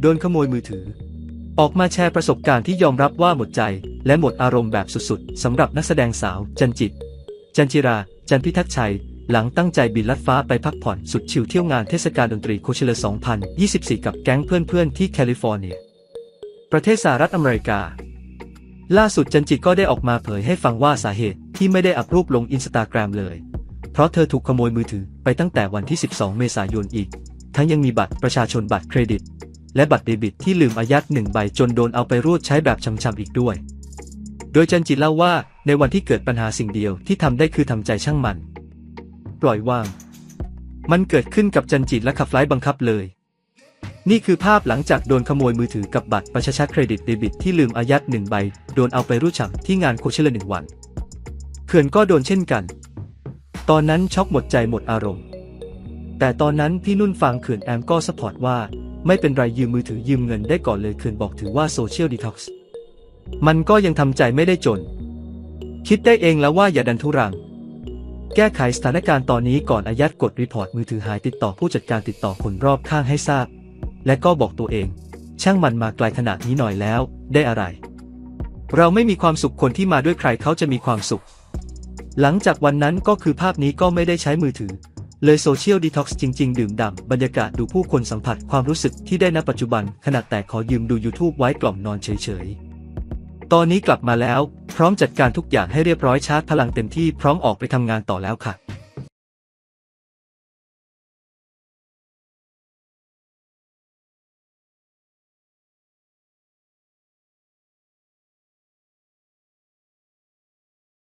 โดนขโมยมือถือ ออกมาแชร์ประสบการณ์ที่ยอมรับว่าหมดใจ และหมดอารมณ์แบบสุดๆสำหรับนักแสดงสาวจันจิต จันจิรา จันพิทักษ์ชัย หลังตั้งใจบินลัดฟ้าไปพักผ่อนสุดชิลเที่ยวงานเทศกาลดนตรีโคเชเลอร์2024 กับแก๊งเพื่อนๆที่แคลิฟอร์เนีย ประเทศสหรัฐอเมริกา ล่าสุดจันจิตก็ได้ออกมาเผยให้ฟังว่าสาเหตุที่ไม่ได้อัพรูปลงอินสตาแกรมเลย เพราะเธอถูกขโมยมือถือไปตั้งแต่วันที่ 12 เมษายนอีก ทั้งยังมีบัตรประชาชนบัตรเครดิต และบัตรเดบิตที่ลืมอายัดหนึ่งใบจนโดนเอาไปรูดใช้แบบช้ำๆอีกด้วย โดยจันจิเล่าว่าในวันที่เกิดปัญหาสิ่งเดียวที่ทำได้คือทำใจช่างมัน ปล่อยวาง มันเกิดขึ้นกับจันจิและขับไล์บังคับเลย นี่คือภาพหลังจากโดนขโมยมือถือกับบัตรประชาชนเครดิตเดบิตที่ลืมอายัดหนึ่งใบโดนเอาไปรูดฉ่ำที่งานโคเชเลหนึ่งวันเขื่อนก็โดนเช่นกัน ตอนนั้นช็อกหมดใจหมดอารมณ์แต่ตอนนั้นพี่นุ่นฟังเขื่อนแอมก็สปอร์ตว่า ไม่เป็นไรยืมมือถือยืมเงินได้ก่อนเลยเขื่อนบอกถือว่าโซเชียลดีท็อกซ์มันก็ยังทำใจไม่ได้จน คิดได้เองแล้วว่าอย่าดันทุรัง แก้ไขสถานการณ์ตอนนี้ก่อนอายัดกดรีพอร์ตมือถือหายติดต่อผู้จัดการติดต่อคนรอบข้างให้ทราบ และก็บอกตัวเอง ช่างมันมาไกลขนาดนี้หน่อยแล้ว ได้อะไร เราไม่มีความสุขคนที่มาด้วยใครเขาจะมีความสุข หลังจากวันนั้นก็คือภาพนี้ก็ไม่ได้ใช้มือถือ เลยโซเชียลดีท็อกซ์จริง ๆ ดื่มด่ำบรรยากาศดูผู้คนสัมผัสความรู้สึกที่ได้ณปัจจุบันขนาดแต่ขอยืมดู YouTube ไว้กล่อมนอนเฉย ๆ ตอนนี้กลับมาแล้ว พร้อมจัดการทุกอย่างให้เรียบร้อยชาร์จพลังเต็มที่พร้อมออกไปทำงานต่อแล้วค่ะ